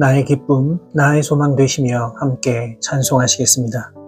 나의 기쁨, 나의 소망 되시며 함께 찬송하시겠습니다.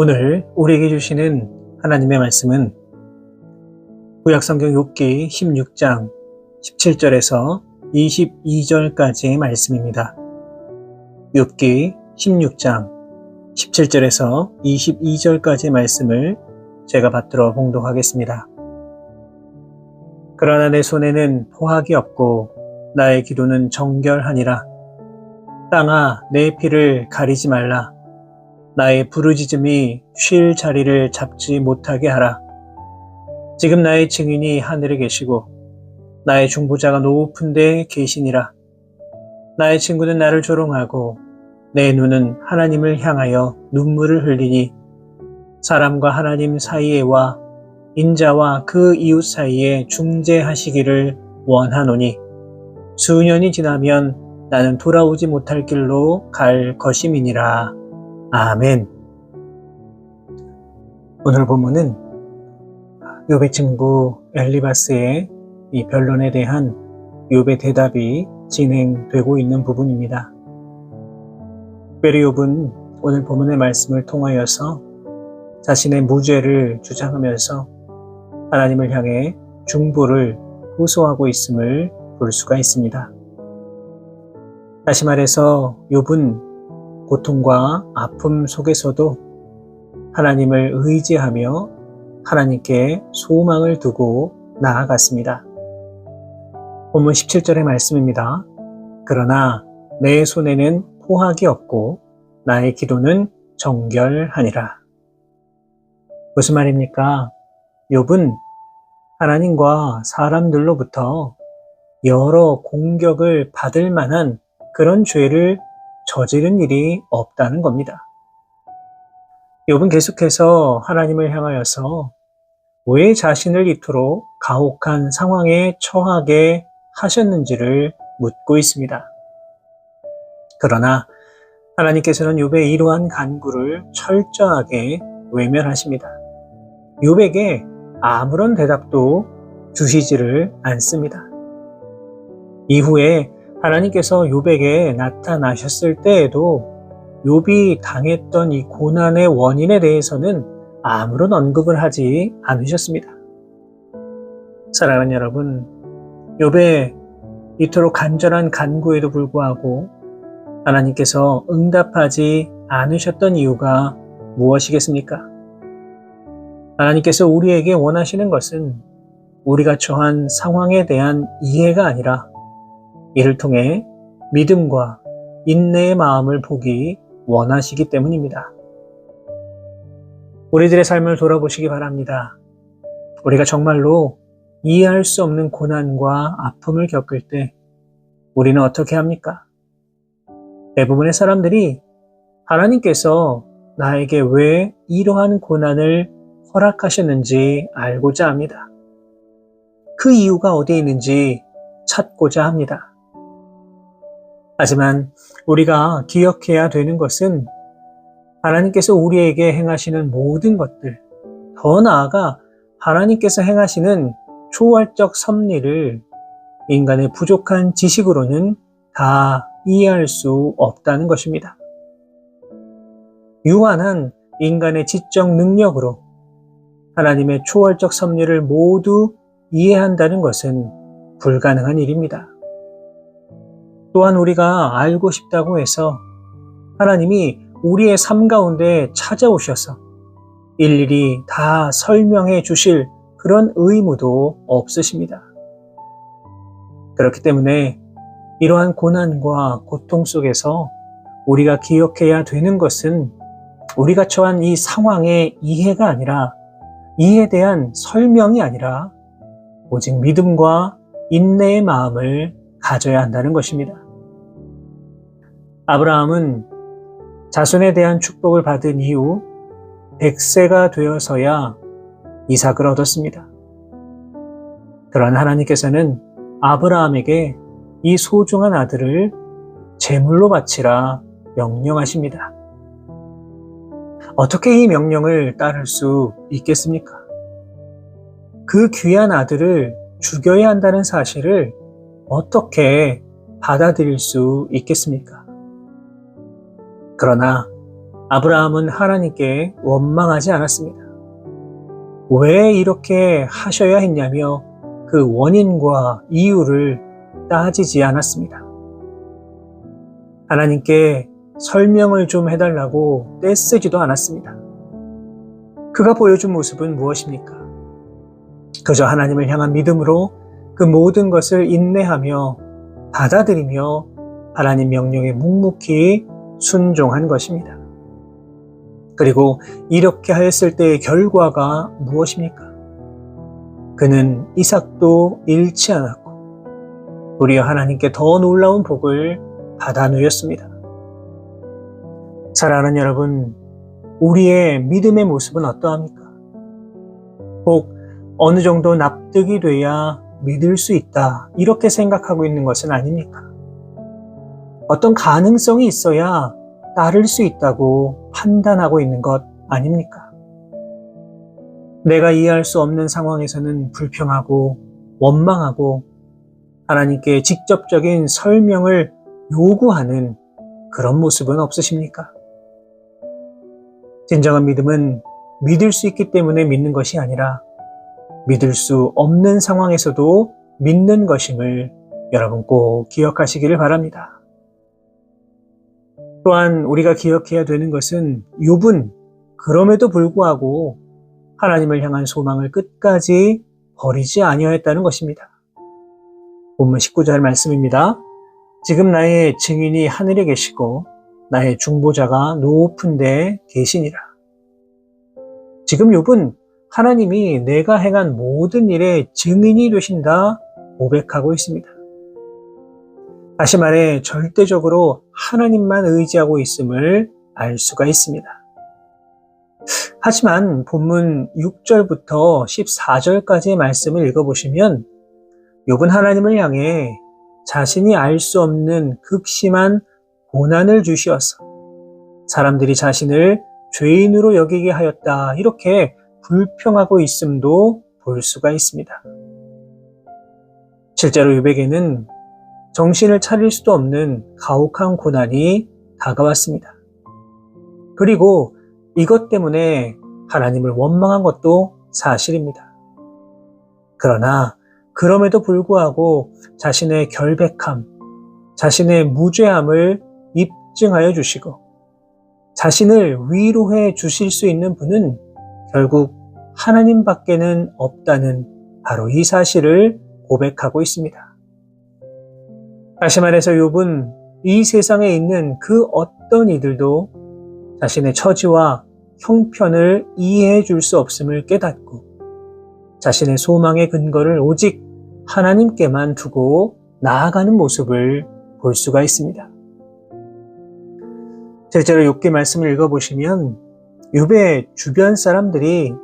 오늘 우리에게 주시는 하나님의 말씀은 구약성경 욥기 16장 17절에서 22절까지의 말씀입니다. 욥기 16장 17절에서 22절까지 말씀을 제가 받들어 봉독하겠습니다. 그러나 내 손에는 포악이 없고 나의 기도는 정결하니라. 땅아 내 피를 가리지 말라. 나의 부르짖음이 쉴 자리를 잡지 못하게 하라. 지금 나의 증인이 하늘에 계시고 나의 중보자가 높은 데 계시니라. 나의 친구는 나를 조롱하고 내 눈은 하나님을 향하여 눈물을 흘리니 사람과 하나님 사이에와 인자와 그 이웃 사이에 중재하시기를 원하노니 수년이 지나면 나는 돌아오지 못할 길로 갈 것임이니라. 아멘. 오늘 본문은 요배 친구 엘리바스의 이 변론에 대한 요배 대답이 진행되고 있는 부분입니다. 욥은 오늘 본문의 말씀을 통하여서 자신의 무죄를 주장하면서 하나님을 향해 중보를 호소하고 있음을 볼 수가 있습니다. 다시 말해서 욥은 고통과 아픔 속에서도 하나님을 의지하며 하나님께 소망을 두고 나아갔습니다. 본문 17절의 말씀입니다. 그러나 내 손에는 포악이 없고 나의 기도는 정결하니라. 무슨 말입니까? 욥은 하나님과 사람들로부터 여러 공격을 받을 만한 그런 죄를 저지른 일이 없다는 겁니다. 욥은 계속해서 하나님을 향하여서 왜 자신을 이토록 가혹한 상황에 처하게 하셨는지를 묻고 있습니다. 그러나 하나님께서는 욥의 이러한 간구를 철저하게 외면하십니다. 욥에게 아무런 대답도 주시지를 않습니다. 이후에 하나님께서 욥에게 나타나셨을 때에도 욥이 당했던 이 고난의 원인에 대해서는 아무런 언급을 하지 않으셨습니다. 사랑하는 여러분, 욥의 이토록 간절한 간구에도 불구하고 하나님께서 응답하지 않으셨던 이유가 무엇이겠습니까? 하나님께서 우리에게 원하시는 것은 우리가 처한 상황에 대한 이해가 아니라 이를 통해 믿음과 인내의 마음을 보기 원하시기 때문입니다. 우리들의 삶을 돌아보시기 바랍니다. 우리가 정말로 이해할 수 없는 고난과 아픔을 겪을 때 우리는 어떻게 합니까? 대부분의 사람들이 하나님께서 나에게 왜 이러한 고난을 허락하셨는지 알고자 합니다. 그 이유가 어디에 있는지 찾고자 합니다. 하지만 우리가 기억해야 되는 것은 하나님께서 우리에게 행하시는 모든 것들, 더 나아가 하나님께서 행하시는 초월적 섭리를 인간의 부족한 지식으로는 다 이해할 수 없다는 것입니다. 유한한 인간의 지적 능력으로 하나님의 초월적 섭리를 모두 이해한다는 것은 불가능한 일입니다. 또한 우리가 알고 싶다고 해서 하나님이 우리의 삶 가운데 찾아오셔서 일일이 다 설명해 주실 그런 의무도 없으십니다. 그렇기 때문에 이러한 고난과 고통 속에서 우리가 기억해야 되는 것은 우리가 처한 이 상황의 이해가 아니라 이에 대한 설명이 아니라 오직 믿음과 인내의 마음을 가져야 한다는 것입니다. 아브라함은 자손에 대한 축복을 받은 이후 100세가 되어서야 이삭을 얻었습니다. 그러나 하나님께서는 아브라함에게 이 소중한 아들을 제물로 바치라 명령하십니다. 어떻게 이 명령을 따를 수 있겠습니까? 그 귀한 아들을 죽여야 한다는 사실을 어떻게 받아들일 수 있겠습니까? 그러나 아브라함은 하나님께 원망하지 않았습니다. 왜 이렇게 하셔야 했냐며 그 원인과 이유를 따지지 않았습니다. 하나님께 설명을 좀 해달라고 떼쓰지도 않았습니다. 그가 보여준 모습은 무엇입니까? 그저 하나님을 향한 믿음으로 그 모든 것을 인내하며 받아들이며 하나님 명령에 묵묵히 순종한 것입니다. 그리고 이렇게 하였을 때의 결과가 무엇입니까? 그는 이삭도 잃지 않았고 도리어 하나님께 더 놀라운 복을 받아 누렸습니다. 사랑하는 여러분, 우리의 믿음의 모습은 어떠합니까? 꼭 어느 정도 납득이 돼야 믿을 수 있다. 이렇게 생각하고 있는 것은 아닙니까? 어떤 가능성이 있어야 따를 수 있다고 판단하고 있는 것 아닙니까? 내가 이해할 수 없는 상황에서는 불평하고 원망하고 하나님께 직접적인 설명을 요구하는 그런 모습은 없으십니까? 진정한 믿음은 믿을 수 있기 때문에 믿는 것이 아니라 믿을 수 없는 상황에서도 믿는 것임을 여러분 꼭 기억하시기를 바랍니다. 또한 우리가 기억해야 되는 것은 욥은 그럼에도 불구하고 하나님을 향한 소망을 끝까지 버리지 아니하였다는 것입니다. 본문 19절 말씀입니다. 지금 나의 증인이 하늘에 계시고 나의 중보자가 높은 데 계시니라. 지금 욥은 하나님이 내가 행한 모든 일의 증인이 되신다 고백하고 있습니다. 다시 말해 절대적으로 하나님만 의지하고 있음을 알 수가 있습니다. 하지만 본문 6절부터 14절까지의 말씀을 읽어보시면 욥은 하나님을 향해 자신이 알 수 없는 극심한 고난을 주시어서 사람들이 자신을 죄인으로 여기게 하였다 이렇게 불평하고 있음도 볼 수가 있습니다. 실제로 욥에게는 정신을 차릴 수도 없는 가혹한 고난이 다가왔습니다. 그리고 이것 때문에 하나님을 원망한 것도 사실입니다. 그러나 그럼에도 불구하고 자신의 결백함, 자신의 무죄함을 입증하여 주시고 자신을 위로해 주실 수 있는 분은 결국 하나님밖에는 없다는 바로 이 사실을 고백하고 있습니다. 다시 말해서 욥은 이 세상에 있는 그 어떤 이들도 자신의 처지와 형편을 이해해 줄 수 없음을 깨닫고 자신의 소망의 근거를 오직 하나님께만 두고 나아가는 모습을 볼 수가 있습니다. 실제로 욥기 말씀을 읽어보시면 욥의 주변 사람들이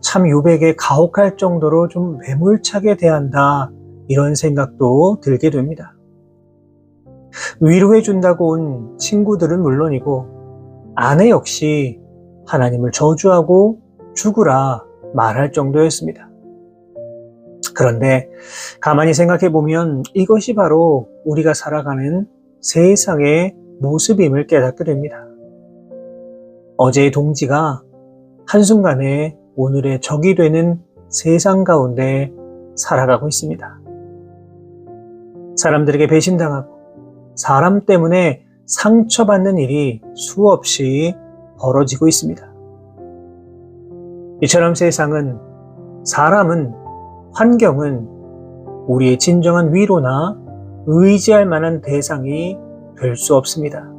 참 욥에게 가혹할 정도로 좀 매몰차게 대한다 이런 생각도 들게 됩니다. 위로해 준다고 온 친구들은 물론이고 아내 역시 하나님을 저주하고 죽으라 말할 정도였습니다. 그런데 가만히 생각해 보면 이것이 바로 우리가 살아가는 세상의 모습임을 깨닫게 됩니다. 어제의 동지가 한순간에 오늘의 적이 되는 세상 가운데 살아가고 있습니다. 사람들에게 배신당하고 사람 때문에 상처받는 일이 수없이 벌어지고 있습니다. 이처럼 세상은 사람은 환경은 우리의 진정한 위로나 의지할 만한 대상이 될 수 없습니다.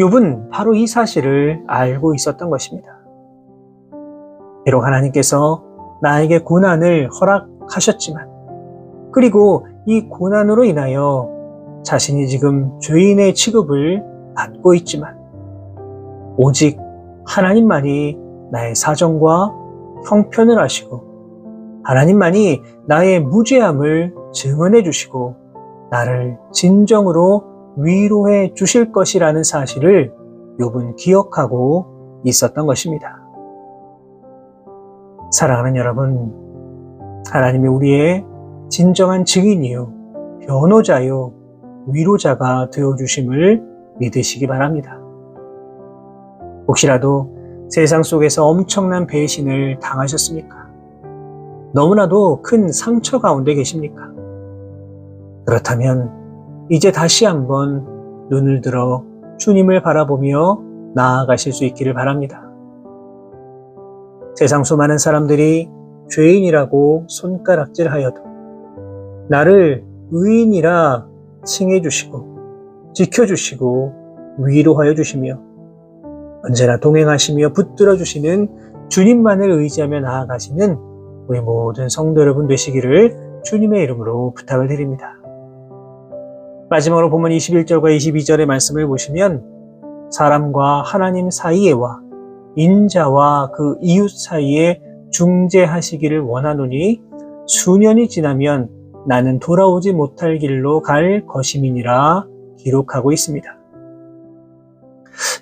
욥은 바로 이 사실을 알고 있었던 것입니다. 비록 하나님께서 나에게 고난을 허락하셨지만, 그리고 이 고난으로 인하여 자신이 지금 죄인의 취급을 받고 있지만, 오직 하나님만이 나의 사정과 형편을 아시고, 하나님만이 나의 무죄함을 증언해 주시고, 나를 진정으로 위로해 주실 것이라는 사실을 욥은 기억하고 있었던 것입니다. 사랑하는 여러분, 하나님이 우리의 진정한 증인이요, 변호자요, 위로자가 되어주심을 믿으시기 바랍니다. 혹시라도 세상 속에서 엄청난 배신을 당하셨습니까? 너무나도 큰 상처 가운데 계십니까? 그렇다면 이제 다시 한번 눈을 들어 주님을 바라보며 나아가실 수 있기를 바랍니다. 세상 수많은 사람들이 죄인이라고 손가락질 하여도 나를 의인이라 칭해 주시고 지켜 주시고 위로하여 주시며 언제나 동행하시며 붙들어 주시는 주님만을 의지하며 나아가시는 우리 모든 성도 여러분 되시기를 주님의 이름으로 부탁을 드립니다. 마지막으로 보면 21절과 22절의 말씀을 보시면 사람과 하나님 사이에와 인자와 그 이웃 사이에 중재하시기를 원하노니 수년이 지나면 나는 돌아오지 못할 길로 갈 것임이니라 기록하고 있습니다.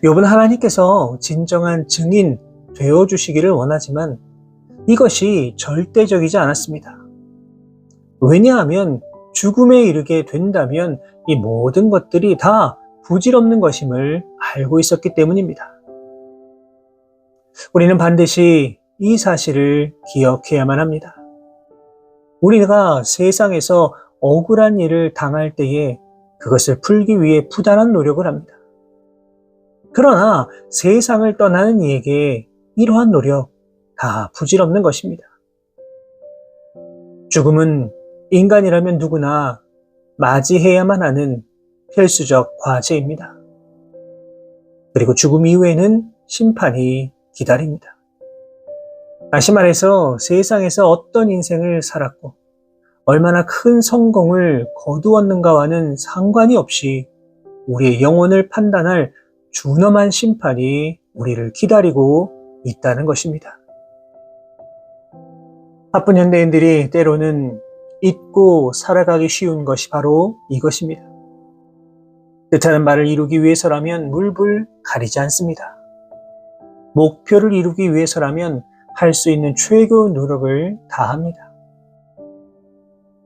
욥은 하나님께서 진정한 증인 되어 주시기를 원하지만 이것이 절대적이지 않았습니다. 왜냐하면 죽음에 이르게 된다면 이 모든 것들이 다 부질없는 것임을 알고 있었기 때문입니다. 우리는 반드시 이 사실을 기억해야만 합니다. 우리가 세상에서 억울한 일을 당할 때에 그것을 풀기 위해 부단한 노력을 합니다. 그러나 세상을 떠나는 이에게 이러한 노력 다 부질없는 것입니다. 죽음은 인간이라면 누구나 맞이해야만 하는 필수적 과제입니다. 그리고 죽음 이후에는 심판이 기다립니다. 다시 말해서 세상에서 어떤 인생을 살았고 얼마나 큰 성공을 거두었는가와는 상관이 없이 우리의 영혼을 판단할 준엄한 심판이 우리를 기다리고 있다는 것입니다. 바쁜 현대인들이 때로는 잊고 살아가기 쉬운 것이 바로 이것입니다. 뜻하는 말을 이루기 위해서라면 물불 가리지 않습니다. 목표를 이루기 위해서라면 할 수 있는 최고의 노력을 다합니다.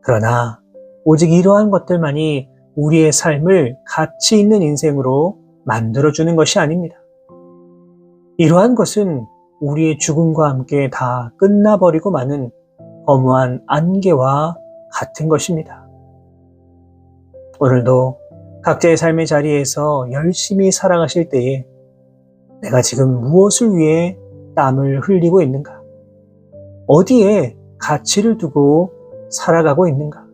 그러나 오직 이러한 것들만이 우리의 삶을 가치 있는 인생으로 만들어주는 것이 아닙니다. 이러한 것은 우리의 죽음과 함께 다 끝나버리고 마는 허무한 안개와 같은 것입니다. 오늘도 각자의 삶의 자리에서 열심히 살아가실 때에 내가 지금 무엇을 위해 땀을 흘리고 있는가? 어디에 가치를 두고 살아가고 있는가?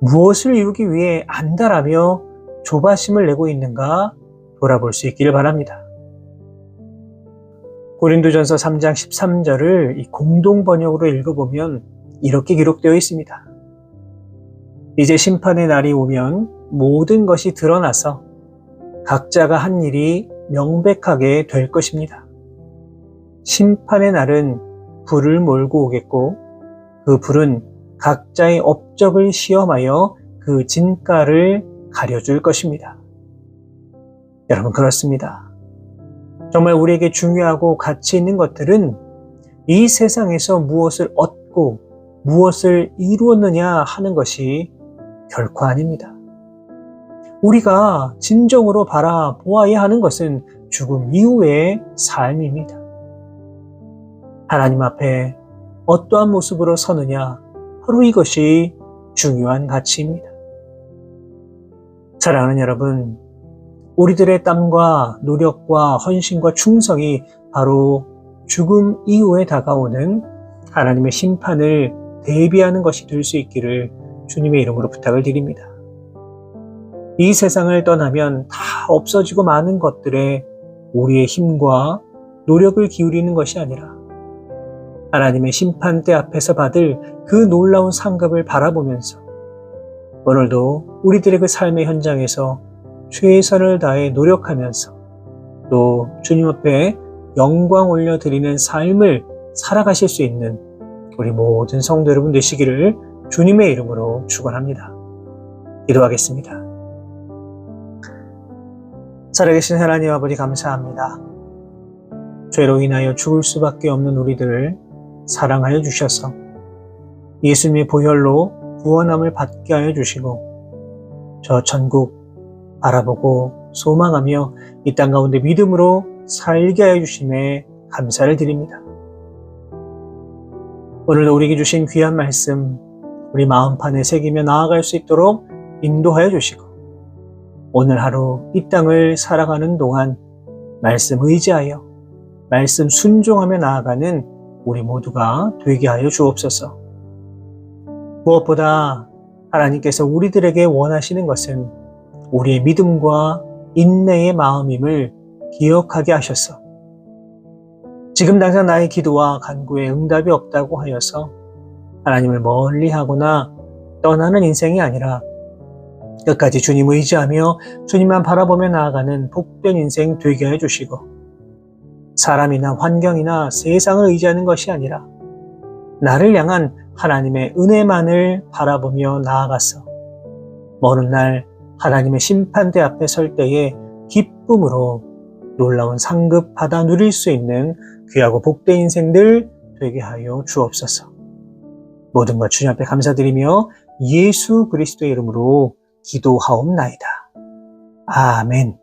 무엇을 이루기 위해 안달하며 조바심을 내고 있는가 돌아볼 수 있기를 바랍니다. 고린도전서 3장 13절을 이 공동 번역으로 읽어보면 이렇게 기록되어 있습니다. 이제 심판의 날이 오면 모든 것이 드러나서 각자가 한 일이 명백하게 될 것입니다. 심판의 날은 불을 몰고 오겠고 그 불은 각자의 업적을 시험하여 그 진가를 가려줄 것입니다. 여러분 그렇습니다. 정말 우리에게 중요하고 가치 있는 것들은 이 세상에서 무엇을 얻고 무엇을 이루었느냐 하는 것이 결코 아닙니다. 우리가 진정으로 바라보아야 하는 것은 죽음 이후의 삶입니다. 하나님 앞에 어떠한 모습으로 서느냐, 바로 이것이 중요한 가치입니다. 사랑하는 여러분, 우리들의 땀과 노력과 헌신과 충성이 바로 죽음 이후에 다가오는 하나님의 심판을 대비하는 것이 될 수 있기를 주님의 이름으로 부탁을 드립니다. 이 세상을 떠나면 다 없어지고 많은 것들에 우리의 힘과 노력을 기울이는 것이 아니라 하나님의 심판대 앞에서 받을 그 놀라운 상급을 바라보면서 오늘도 우리들의 그 삶의 현장에서 최선을 다해 노력하면서 또 주님 앞에 영광 올려드리는 삶을 살아가실 수 있는 우리 모든 성도 여러분 되시기를 주님의 이름으로 축원합니다. 기도하겠습니다. 살아계신 하나님 아버지 감사합니다. 죄로 인하여 죽을 수밖에 없는 우리들을 사랑하여 주셔서 예수님의 보혈로 구원함을 받게 하여 주시고 저 천국 바라보고 소망하며 이 땅 가운데 믿음으로 살게 하여 주심에 감사를 드립니다. 오늘도 우리에게 주신 귀한 말씀 우리 마음판에 새기며 나아갈 수 있도록 인도하여 주시고 오늘 하루 이 땅을 살아가는 동안 말씀 의지하여 말씀 순종하며 나아가는 우리 모두가 되게 하여 주옵소서. 무엇보다 하나님께서 우리들에게 원하시는 것은 우리의 믿음과 인내의 마음임을 기억하게 하셨어. 지금 당장 나의 기도와 간구에 응답이 없다고 하여서 하나님을 멀리 하거나 떠나는 인생이 아니라 끝까지 주님 의지하며 주님만 바라보며 나아가는 복된 인생 되게 해 주시고 사람이나 환경이나 세상을 의지하는 것이 아니라 나를 향한 하나님의 은혜만을 바라보며 나아가서 먼 날 하나님의 심판대 앞에 설 때에 기쁨으로 놀라운 상급 받아 누릴 수 있는 귀하고 복된 인생들 되게 하여 주옵소서. 모든 것 주님 앞에 감사드리며 예수 그리스도의 이름으로 기도하옵나이다. 아멘.